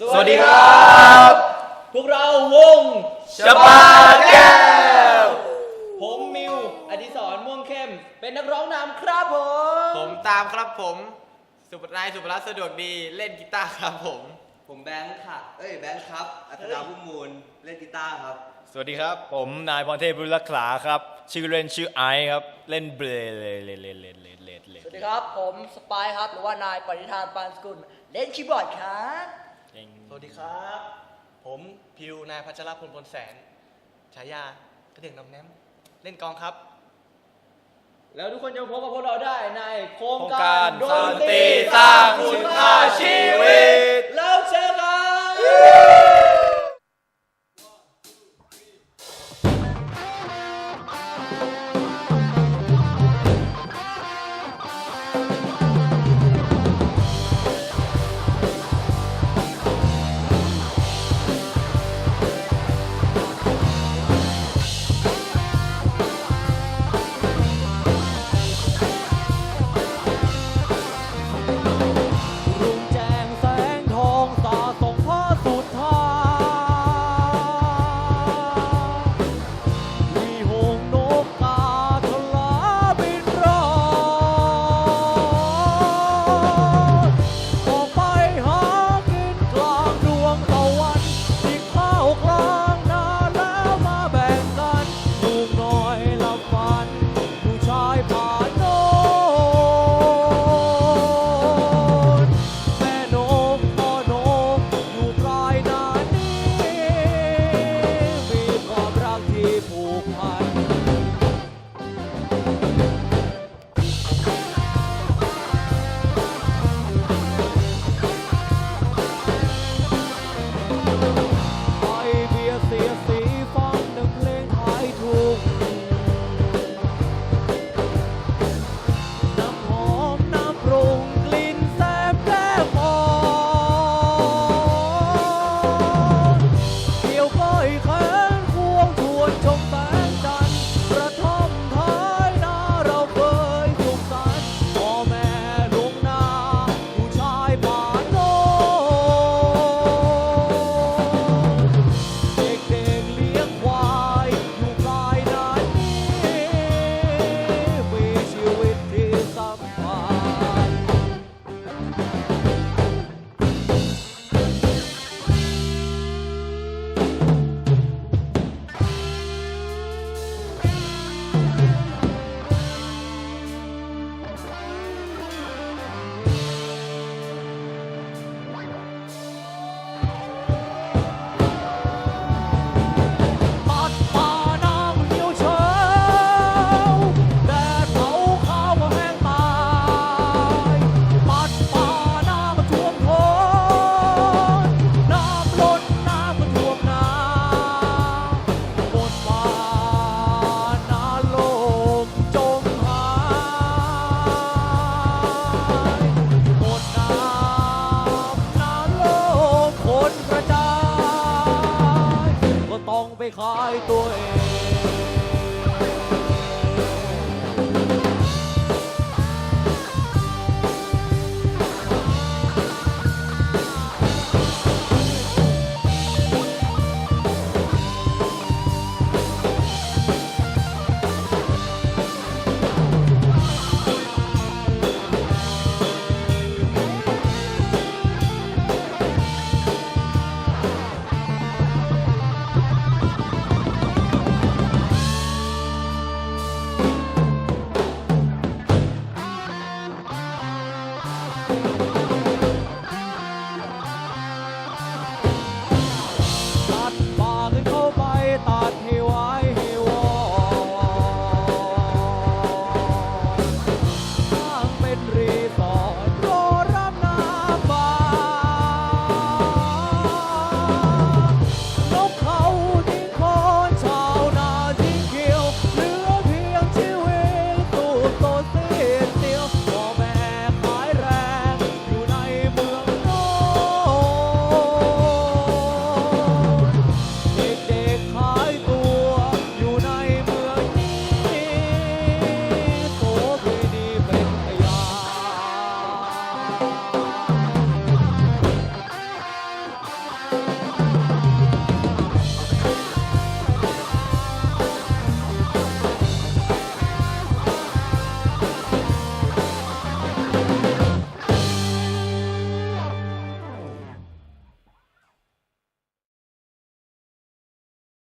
สวัสดีครับ พวกเราวงชะบาแก้ว ผมมิว อดิศรม่วงเข้ม เป็นนักร้องนำครับผม ผมตามครับผม สุปนายสุปรัตน์สะดวกดีเล่นกีตาร์ครับผม ผมแบงค์ค่ะ เอ้ยแบงค์ครับ อัธนาพุ่มมูล เล่นกีตาร์ครับ สวัสดีครับ ผมนายพรเทพบุญรักษาครับ ชื่อเล่นชื่อไอซ์ครับ เล่นเบลเลเลเลเลเลเลเลสวัสดีครับ ผมสปายครับ หรือว่านายปณิธานปานสกุล เล่นคีย์บอร์ดครับส วัสดีครับ ผมพิวนายพัชรพลพลแสนฉายากระเดื่องน้ำแนมเล่นกลองครับ แล้วทุกคนจะพบกับพวกเราได้ในโครงโครงกาการรดสันนตติรีสร้างคุณค่าชีวิต แล้วเจอกัน ขายตัวเอง